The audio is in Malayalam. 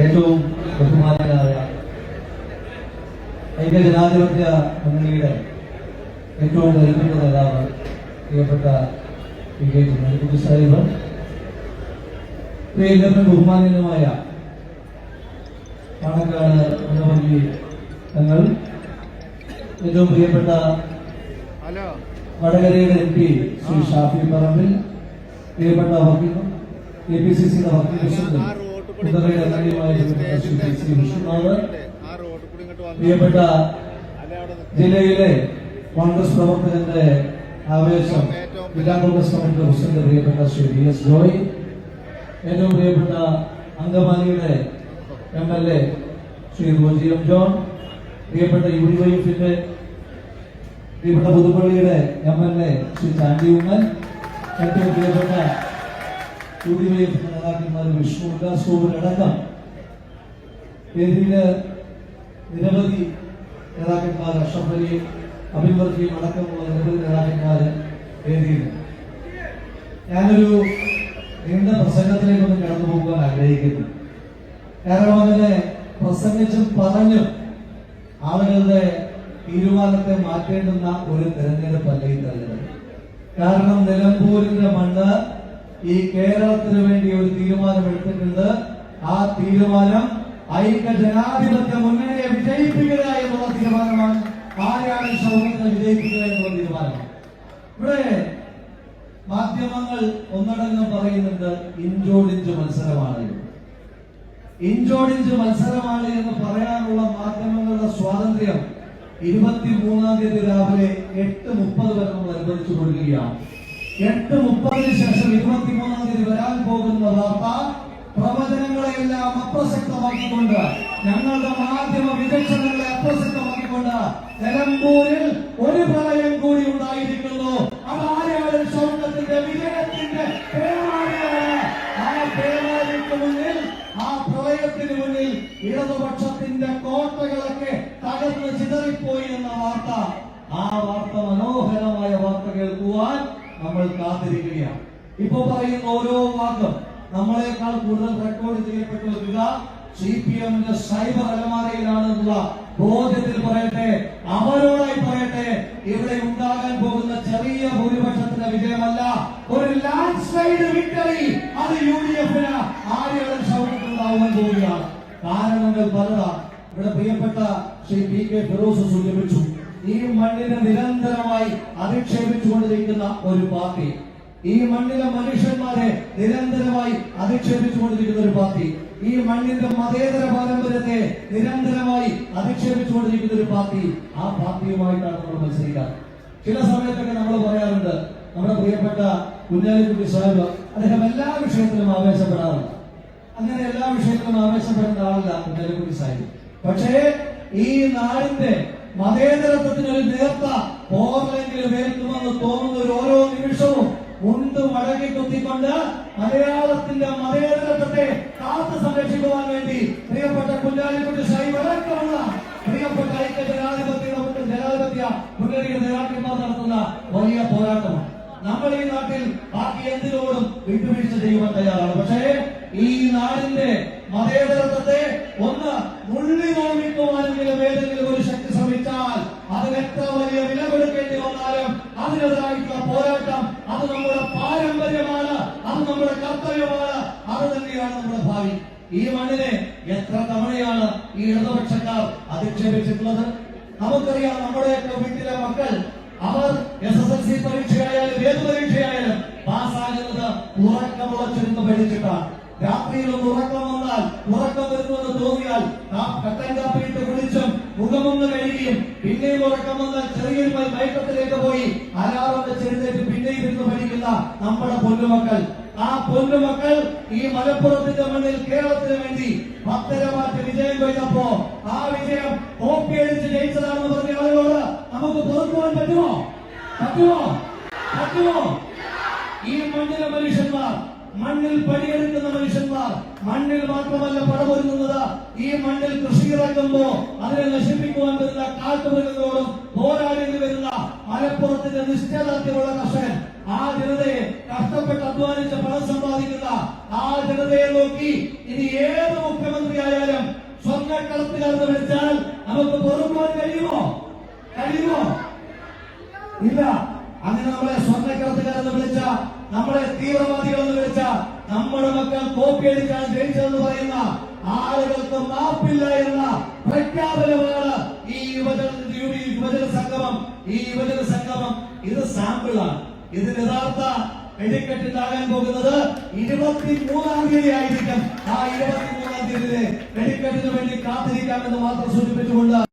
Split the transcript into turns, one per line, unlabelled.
ഏറ്റവും ബഹുമാനനായ ഐക്യജനാധിപത്യ മുന്നണിയുടെ ഏറ്റവും കരുത്തുള്ള നേതാവ് പ്രിയപ്പെട്ട പി കെ കുഞ്ഞിക്കുട്ടി സാഹിബ്. പ്രിയങ്കരനും ബഹുമാനീയനുമായ പാണക്കാട് മുഖ്യമന്ത്രി തങ്ങൾ ഏറ്റവും പ്രിയപ്പെട്ട വടകരയുടെ എം പി ശ്രീ ഷാഫി പറമ്പിൽ. പ്രിയപ്പെട്ട വക്കീലും എ പി സി സിയുടെ വക്കീൽ പ്രസിഡന്റ് പ്രിയപ്പെട്ട. ജില്ലയിലെ കോൺഗ്രസ് പ്രവർത്തകന്റെ ആവേശം ജില്ലാ കോൺഗ്രസ് കമ്മിറ്റി പ്രസിഡന്റ് പ്രിയപ്പെട്ട ശ്രീ വി എസ് ജോയ് ഏറ്റവും പ്രിയപ്പെട്ട അങ്കമാലിയുടെ M L A Shri Roji M John പ്രിയപ്പെട്ട യു ഡി വൈഫിന്റെ പ്രിയപ്പെട്ട പുതുപ്പള്ളിയുടെ M L A Shri Chandy Oommen ഏറ്റവും പ്രിയപ്പെട്ട യു ഡി വൈഫ് നേതാക്കന്മാർ വിഷ്ണു ഉല്ലാസോടക്കം വേദിയിൽ നിരവധി നേതാക്കന്മാർ അഷ്റഫ് അലി അഭിവർജിയും അടക്കമുള്ള നിരവധി നേതാക്കന്മാര് വേദിയിൽ ഞാനൊരു നീണ്ട പ്രസംഗത്തിലേക്കൊന്നും കടന്നു പോകാൻ ആഗ്രഹിക്കുന്നു. കാരണം അങ്ങനെ പ്രസംഗിച്ചും പറഞ്ഞും ആളുകളുടെ തീരുമാനത്തെ മാറ്റേണ്ടുന്ന ഒരു തെരഞ്ഞെടുപ്പല്ല ഈ തെരഞ്ഞെടുപ്പ് കാരണം നിലമ്പൂരിന്റെ മണ്ണ് ഈ കേരളത്തിന് വേണ്ടി ഒരു തീരുമാനം എടുത്തിട്ടുണ്ട്. ആ തീരുമാനം ഐക്യ ജനാധിപത്യ മുന്നണിയെ വിജയിപ്പിക്കുക എന്നുള്ള തീരുമാനമാണ് ആരാണ് സൗഹൃദം വിജയിപ്പിക്കുക എന്നുള്ള തീരുമാനമാണ്. ഇവിടെ മാധ്യമങ്ങൾ ഒന്നടങ്കം പറയുന്നുണ്ട് ഇഞ്ചോടിഞ്ച് മത്സരമാണ്. ഇഞ്ചോടിഞ്ച് മത്സരമാണ് എന്ന് പറയാനുള്ള മാധ്യമങ്ങളുടെ സ്വാതന്ത്ര്യം ഇരുപത്തിമൂന്നാം തീയതി രാവിലെ എട്ട് മുപ്പത് വരെ നമ്മൾ അനുവദിച്ചു കൊടുക്കുകയാണ്. എട്ട് മുപ്പതിന് ശേഷം ഇരുപത്തിമൂന്നാം തീയതി വരാൻ പോകുന്ന വാർത്ത പ്രവചനങ്ങളെല്ലാം അപ്രസക്തമാക്കിക്കൊണ്ട് ഞങ്ങളുടെ മാധ്യമ വിദഗ്ധങ്ങളെ അപ്രസക്തമാക്കിക്കൊണ്ട് നിലമ്പൂരിൽ ഒരു പ്രളയം കൂടി ഉണ്ടായിരിക്കുന്നു. അതാരാണ് സ്വർണത്തിന്റെ വിജയത്തിന്റെ ആ പേരാളിക്ക് മുന്നിൽ ആ പ്രളയത്തിന് മുന്നിൽ ഇടതുപക്ഷത്തിന്റെ കോട്ടകളൊക്കെ തകർന്ന് ചിതറിപ്പോയി എന്ന വാർത്ത. ആ വാർത്ത മനോഹരമായ വാർത്ത കേൾക്കുവാൻ നമ്മൾ കാത്തിരിക്കുകയാണ്. ഇപ്പൊ പറയുന്ന ഓരോ വാക്കും നമ്മളെക്കാൾ കൂടുതൽ റെക്കോർഡ് ചെയ്യപ്പെട്ടു വെക്കുക സി പി എമ്മിന്റെ സൈബർ അലമാരയിലാണെന്നുള്ള ബോധ്യത്തിൽ പറയട്ടെ അവരോടായി പറയട്ടെ ഇവിടെ ഉണ്ടാകാൻ പോകുന്ന ചെറിയ ഭൂരിപക്ഷത്തിന്റെ വിജയമല്ല. ഒരു ലാൻഡ് സ്ലൈഡ് വിക്ടറി അത് യു ഡി എഫിന് ആര്യയുടെ ശൗര്യത്തിലുണ്ടാവാൻ പോവുകയാണ് കാരണങ്ങൾ പലതാണ്. ഇവിടെ പ്രിയപ്പെട്ട ശ്രീ പി കെ ഫിറോസ് സൂചിപ്പിച്ചു ഈ മണ്ണിനെ നിരന്തരമായി അധിക്ഷേപിച്ചുകൊണ്ടിരിക്കുന്ന ഒരു പാർട്ടി. ഈ മണ്ണിലെ മനുഷ്യന്മാരെ നിരന്തരമായി അധിക്ഷേപിച്ചുകൊണ്ടിരിക്കുന്ന ഒരു പാർട്ടി. ഈ മണ്ണിന്റെ മതേതര പാരമ്പര്യത്തെ നിരന്തരമായി അധിക്ഷേപിച്ചുകൊണ്ടിരിക്കുന്ന ഒരു പാർട്ടി. ആ പാർട്ടിയുമായിട്ടാണ് നമ്മൾ മത്സരിക്കുക. ചില സമയത്തൊക്കെ നമ്മൾ പറയാറുണ്ട് നമ്മുടെ പ്രിയപ്പെട്ട കുഞ്ഞാലിക്കുട്ടി സാഹിബ് അദ്ദേഹം എല്ലാ വിഷയത്തിലും ആവേശപ്പെടാറുണ്ട്. അങ്ങനെ എല്ലാ വിഷയത്തിലും ആവേശപ്പെടേണ്ട ആളല്ല കുഞ്ഞാലിക്കുട്ടി സാഹിബ്. പക്ഷേ ഈ നാടിന്റെ മതേതരത്വത്തിന് ഒരു നേർത്ത പോർലെങ്കിലും വേൽക്കുമെന്ന് തോന്നുന്ന ഒരു ഓരോ നിമിഷവും മുണ്ട് മടക്കി കുത്തിക്കൊണ്ട് മലയാളത്തിന്റെ മതേതരത്വത്തെ കാത്തു സംരക്ഷിക്കുവാൻ വേണ്ടി പ്രിയപ്പെട്ട കുഞ്ഞാലിക്കുട്ടി സാഹിബ് അടക്കമുള്ള പ്രിയപ്പെട്ട ഐക്യ ജനാധിപത്യ ജനാധിപത്യ മുന്നണിയുടെ നേതാക്കന്മാർ നടത്തുന്ന വലിയ പോരാട്ടമാണ്. നമ്മൾ ഈ നാട്ടിൽ ബാക്കി എന്തിനോടും വിട്ടുവീഴ്ച ചെയ്യുവാൻ തയ്യാറാണ്. പക്ഷേ ഈ നാടിന്റെ മതേതരത്വത്തെ ഒന്ന് നുള്ളി നോമിക്കുവാനെങ്കിലും ഏതെങ്കിലും ഒരു ശക്തി ശ്രമിച്ചാൽ അതിന് എത്ര വലിയ വില കൊടുക്കേണ്ടി വന്നാലും അതിനെതിരായിട്ടുള്ള പോരാട്ടം അത് നമ്മുടെ പാരമ്പര്യമാണ് അത് നമ്മുടെ കർത്തവ്യമാണ് തന്നെയാണ് നമ്മുടെ ഭാവി. ഈ മണ്ണിനെ എത്ര തവണയാണ് ഈ ഇടതുപക്ഷക്കാർ അധിക്ഷേപിച്ചിട്ടുള്ളത്? നമുക്കറിയാം നമ്മുടെയൊക്കെ വീട്ടിലെ മക്കൾ അവർ എസ് എസ് എൽ സി പരീക്ഷയായാലും ഏത് പരീക്ഷയായാലും പാസ്സാകുന്നത് ഉറക്കമുളച്ചിരുന്ന് പഠിച്ചിട്ടാണ്. രാത്രിയിൽ ഒന്ന് ഉറക്കം വന്നാൽ ഉറക്കം വരുന്നുവെന്ന് തോന്നിയാൽ കട്ടൻ കാപ്പിയിട്ട് കുളിച്ചും മുഖമൊന്ന് കഴുകിയും പിന്നെയും ഉറക്കം വന്നാൽ ചെറിയൊരു മയക്കത്തിലേക്ക് പോയി അലാറം വെച്ച് എഴുന്നേറ്റ് പിന്നെയും ഇരുന്ന് പഠിക്കുന്ന നമ്മുടെ പൊന്നുമക്കൾ ആ പൊന്നുമക്കൾ ഈ മലപ്പുറത്തിന്റെ മണ്ണിൽ കേരളത്തിന് വേണ്ടി പത്തര മാറ്റ വിജയം കൊയ്തപ്പോ ആ വിജയം കോപ്പി അടിച്ച് ജയിച്ചതാണെന്ന് പറഞ്ഞ ആളുകളോട് നമുക്ക് പുറത്തുപോകാൻ പറ്റുമോ? പറ്റുമോ? പറ്റുമോ? ഈ മണ്ണിലെ മനുഷ്യന്മാർ മണ്ണിൽ പണിയെടുക്കുന്ന മനുഷ്യന്മാർ മണ്ണിൽ മാത്രമല്ല പടമൊരുങ്ങുന്നത് ഈ മണ്ണിൽ കൃഷി ഇറക്കുമ്പോ അതിനെ നശിപ്പിക്കുവാൻ വരുന്ന കാട്ടുമൃഗങ്ങളോടും പോരാടിയിൽ വരുന്ന മലപ്പുറത്തിന്റെ നിശ്ചയദാർഢ്യമുള്ള കർഷകൻ ആ ജനതയെ കഷ്ടപ്പെട്ട് അധ്വാനിച്ച് പണം സമ്പാദിക്കുന്ന ആ ജനതയെ നോക്കി ഇനി ഏത് മുഖ്യമന്ത്രി മുഖ്യമന്ത്രിയായി സ്വർണക്കടത്തുകാരെന്ന് വിളിച്ചാൽ നമുക്ക് പൊറുക്കുവാൻ കഴിയുമോ? കഴിയുമോ? ഇല്ല. അങ്ങനെ നമ്മളെ സ്വർണക്കടത്തുകാരെന്ന് വിളിച്ച നമ്മളെ തീവ്രവാദികളെന്ന് വിളിച്ച നമ്മുടെ മക്കൾ കോപ്പിയടിച്ചാണ് ജയിച്ചതെന്ന് പറയുന്ന ആളുകൾക്ക് മാപ്പില്ല എന്ന പ്രഖ്യാപനമാണ് ഈ യുവജന യുവജന സംഗമം. ഈ യുവജന സംഗമം ഇത് സാമ്പിളാണ് ഇത് യഥാർത്ഥ വെടിക്കെട്ടുണ്ടാകാൻ പോകുന്നത് ഇരുപത്തി മൂന്നാം തീയതി ആയിരിക്കും ആ ഇരുപത്തി മൂന്നാം തീയതി വെടിക്കെട്ടിന് വേണ്ടി കാത്തിരിക്കാമെന്ന് മാത്രം സൂചിപ്പിച്ചുകൊണ്ട്